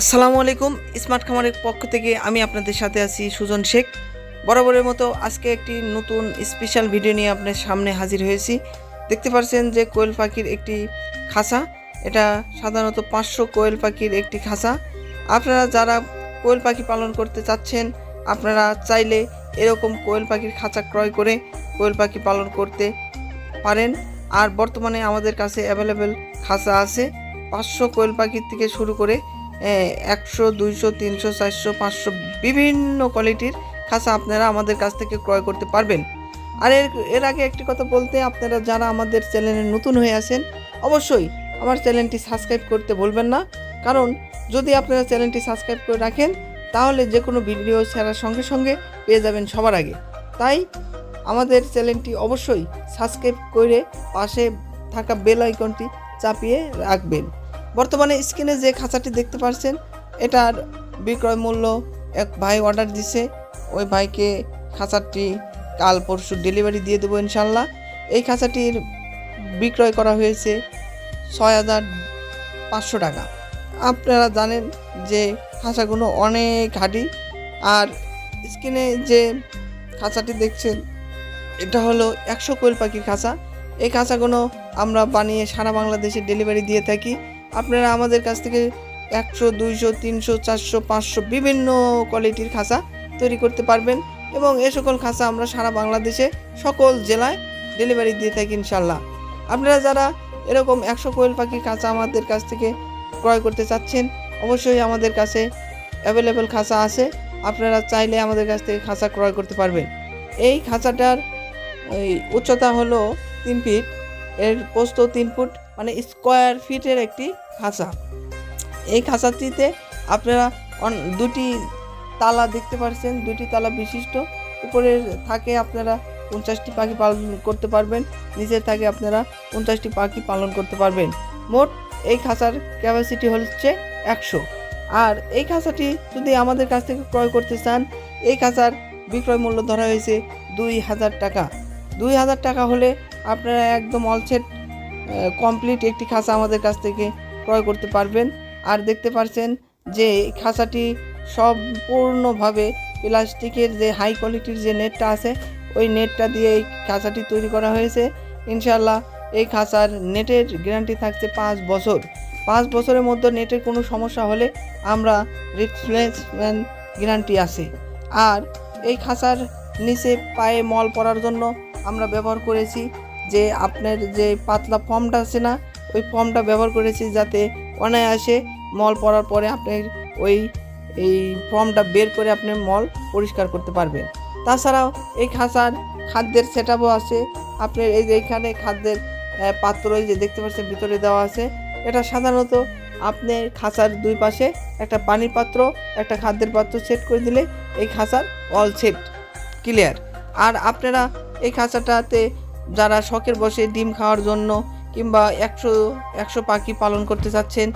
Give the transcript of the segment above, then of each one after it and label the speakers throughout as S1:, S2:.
S1: আসসালামু আলাইকুম, স্মার্ট খামারের পক্ষ থেকে আমি আপনাদের সাথে আছি সুজন শেখ। বরাবরের মতো আজকে একটি নতুন স্পেশাল ভিডিও নিয়ে আপনার সামনে হাজির হয়েছি। দেখতে পাচ্ছেন যে কোয়েল পাখির একটি খাঁচা এটা সাধারণত পাঁচশো কোয়েল পাখির একটি খাঁচা আপনারা যারা কোয়েল পাখি পালন করতে চাচ্ছেন, আপনারা চাইলে এরকম কোয়েল পাখির খাঁচা ক্রয় করে কোয়েল পাখি পালন করতে পারেন। আর বর্তমানে আমাদের কাছে অ্যাভেলেবেল খাঁচা আছে। পাঁচশো কোয়েল পাখির থেকে শুরু করে একশো, দুইশো, তিনশো, চারশো, পাঁচশো বিভিন্ন কোয়ালিটির খাঁচা আপনারা আমাদের কাছ থেকে ক্রয় করতে পারবেন। আর এর এর আগে একটি কথা বলতে আপনারা যারা আমাদের চ্যানেলে নতুন হয়ে আছেন, অবশ্যই আমার চ্যানেলটি সাবস্ক্রাইব করতে ভুলবেন না। কারণ যদি আপনারা চ্যানেলটি সাবস্ক্রাইব করে রাখেন, তাহলে যে কোনো ভিডিও ছাড়ার সঙ্গে সঙ্গে পেয়ে যাবেন সবার আগে। তাই আমাদের চ্যানেলটি অবশ্যই সাবস্ক্রাইব করে পাশে থাকা বেল আইকনটি চাপিয়ে রাখবেন। বর্তমানে স্ক্রিনে যে খাঁচাটি দেখতে পাচ্ছেন এটার বিক্রয় মূল্য এক ভাই অর্ডার দিছে। ওই ভাইকে খাঁচাটি কাল পরশু ডেলিভারি দিয়ে দেবো ইনশাল্লাহ এই খাঁচাটির বিক্রয় করা হয়েছে ছয় হাজার পাঁচশো টাকা। আপনারা জানেন যে খাঁচাগুলো অনেক হাঁটি, আর স্ক্রিনে যে খাঁচাটি দেখছেন, এটা হলো একশো কোয়েল পাখির খাঁচা। এই খাঁচাগুলো আমরা বানিয়ে সারা বাংলাদেশে ডেলিভারি দিয়ে থাকি। আপনারা আমাদের কাছ থেকে একশো, দুইশো, তিনশো, চারশো, পাঁচশো বিভিন্ন কোয়ালিটির খাঁচা তৈরি করতে পারবেন এবং এ সকল খাঁচা আমরা সারা বাংলাদেশে সকল জেলায় ডেলিভারি দিয়ে থাকি ইনশাল্লাহ আপনারা যারা এরকম একশো কোয়েল পাখির খাঁচা আমাদের কাছ থেকে ক্রয় করতে চাচ্ছেন, অবশ্যই আমাদের কাছে অ্যাভেলেবেল খাঁচা আছে। আপনারা চাইলে আমাদের কাছ থেকে খাঁচা ক্রয় করতে পারবেন। এই খাঁচাটার উচ্চতা হলো তিন ফিট, এর পোস্ত তিন ফুট মানে স্কোয়ার ফিটের একটি খাঁচা। এই খাঁচাটিতে আপনারা দুটি তালা দেখতে পাচ্ছেন দুটি তালা বিশিষ্ট। উপরে থাকে আপনারা পঞ্চাশটি পাখি পালন করতে পারবেন নিচের থাকে আপনারা পঞ্চাশটি পাখি পালন করতে পারবেন। মোট এই খাঁচার ক্যাপাসিটি হচ্ছে একশো। আর এই খাঁচাটি যদি আমাদের কাছ থেকে ক্রয় করতে চান, এই খাঁচার বিক্রয় মূল্য ধরা হয়েছে দুই হাজার টাকা। দুই হাজার টাকা হলে আপনারা একদম অলসেট কমপ্লিট একটি খাঁচা আমাদের কাছ থেকে ক্রয় করতে পারবেন। আর দেখতে পাচ্ছেন যে খাঁচাটি সম্পূর্ণভাবে প্লাস্টিকের যে হাই কোয়ালিটির যে নেটটা আছে, ওই নেটটা দিয়ে এই খাঁচাটি তৈরি করা হয়েছে। ইনশাল্লাহ এই খাঁচার নেটের গ্যারান্টি থাকছে পাঁচ বছর। পাঁচ বছরের মধ্যে নেটের কোনো সমস্যা হলে আমরা রিপ্লেসমেন্ট গ্যারান্টি আছে। আর এই খাঁচার নিচে পায়ে মল পড়ার জন্য আমরা ব্যবহার করেছি যে আপনার যে পাতলা ফর্মটা আছে না ওই ফর্মটা ব্যবহার করেছি যাতে অনায়াসে মল পড়ার পরে আপনি ওই, এই ফর্মটা বের করে আপনি মল পরিষ্কার করতে পারবেন। তাছাড়াও এই খাঁচার খাদ্যের সেট আছে। আপনার এই যে এইখানে খাদ্যের পাত্র যে দেখতে পাচ্ছেন ভিতরে দেওয়া আছে। এটা সাধারণত আপনি খাঁচার দুই পাশে একটা পানির পাত্র, একটা খাদ্যের পাত্র সেট করে দিলে এই খাঁচার অল সেট ক্লিয়ার আর আপনারা এই খাঁচাটাতে যারা শখের বসে ডিম খাওয়ার জন্য কিংবা একশো একশো পাখি পালন করতে চাচ্ছেন,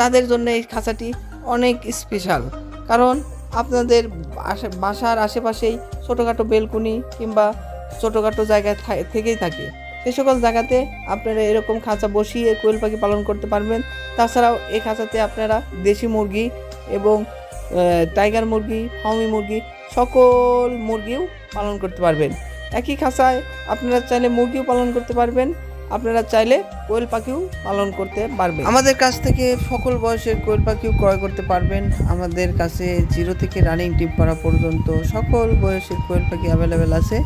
S1: তাদের জন্য এই খাঁচাটি অনেক স্পেশাল কারণ আপনাদের বাসার আশেপাশেই ছোটোখাটো বেলকুনি কিংবা ছোটোখাটো জায়গায় থেকেই থাকে। সে সকল জায়গাতে আপনারা এরকম খাঁচা বসিয়ে কোয়েল পাখি পালন করতে পারবেন। তাছাড়াও এই খাঁচাতে আপনারা দেশি মুরগি এবং টাইগার মুরগি, ফাউমি মুরগি সকল মুরগিও পালন করতে পারবেন। একই খাঁচায় আপনারা চাইলে মুরগিও পালন করতে পারবেন। আপনারা চাইলে কোয়েল পাখিও পালন করতে পারবেন। আমাদের কাছ থেকে সকল বয়সের কোয়েল পাখিও ক্রয় করতে পারবেন। আমাদের কাছে জিরো থেকে রানিং টিপ করা পর্যন্ত সকল বয়সের কোয়েল পাখি অ্যাভেলেবেল আছে।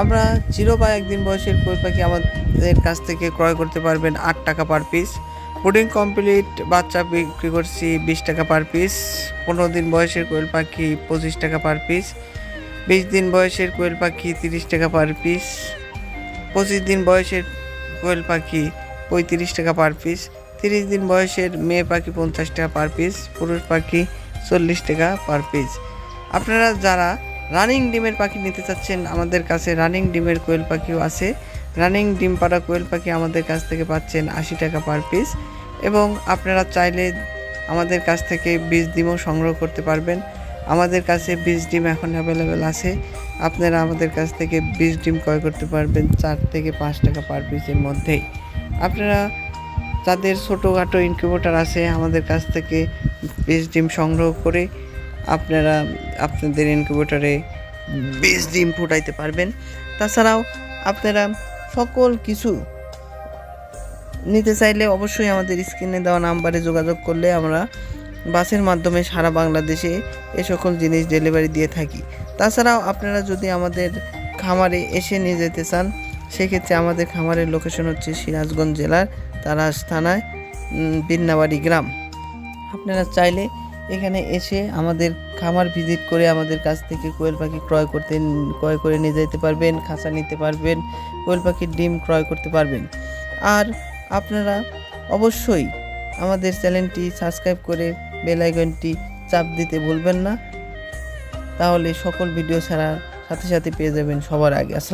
S1: আমরা জিরো বা একদিন বয়সের কোয়েল পাখি আমাদের কাছ থেকে ক্রয় করতে পারবেন আট টাকা পার পিস। পুডিং কমপ্লিট, বাচ্চা বিক্রি করছি বিশ টাকা পার পিস। পনেরো দিন বয়সের কোয়েল পাখি পঁচিশ টাকা পার পিস। বিশ দিন বয়সের কোয়েল পাখি তিরিশ টাকা পার পিস। পঁচিশ দিন বয়সের কোয়েল পাখি পঁয়ত্রিশ টাকা পার পিস তিরিশ দিন বয়সের মেয়ে পাখি পঞ্চাশ টাকা পার পিস পুরুষ পাখি চল্লিশ টাকা পার পিস আপনারা যারা রানিং ডিমের পাখি নিতে চাচ্ছেন, আমাদের কাছে রানিং ডিমের কোয়েল পাখিও আছে। রানিং ডিম পাড়া কোয়েল পাখি আমাদের কাছ থেকে পাচ্ছেন আশি টাকা পার পিস এবং আপনারা চাইলে আমাদের কাছ থেকে বীজ ডিমও সংগ্রহ করতে পারবেন। আমাদের কাছে বীজ ডিম এখন অ্যাভেলেবেল আছে। আপনারা আমাদের কাছ থেকে বীজ ডিম ক্রয় করতে পারবেন চার থেকে পাঁচ টাকা পার পিসের মধ্যেই। আপনারা যাদের ছোটোখাটো ইনকিউবেটার আছে, আমাদের কাছ থেকে বীজ ডিম সংগ্রহ করে আপনারা আপনাদের ইনকিউবেটারে বীজ ডিম ফুটাইতে পারবেন। তাছাড়াও আপনারা সকল কিছু নিতে চাইলে অবশ্যই আমাদের স্ক্রিনে দেওয়া নাম্বারে যোগাযোগ করলে আমরা বাসের মাধ্যমে সারা বাংলাদেশে এ সকল জিনিস ডেলিভারি দিয়ে থাকি। তাছাড়াও আপনারা যদি আমাদের খামারে এসে নিয়ে যেতে চান, সেক্ষেত্রে আমাদের খামারের লোকেশন হচ্ছে সিরাজগঞ্জ জেলার তারাস থানায় বিন্নাবাড়ি গ্রাম। আপনারা চাইলে এখানে এসে আমাদের খামার ভিজিট করে আমাদের কাছ থেকে কোয়েল পাখি ক্রয় করতে, ক্রয় করে নিয়ে যেতে পারবেন, খাঁচা নিতে পারবেন, কোয়েল পাখির ডিম ক্রয় করতে পারবেন। আর আপনারা অবশ্যই আমাদের চ্যানেলটি সাবস্ক্রাইব করে বেল আইকনটি চাপ দিতে ভুলবেন না। তাহলে সকল ভিডিও ছাড়ার সাথে সাথে পেয়ে যাবেন সবার আগে। আসসালাম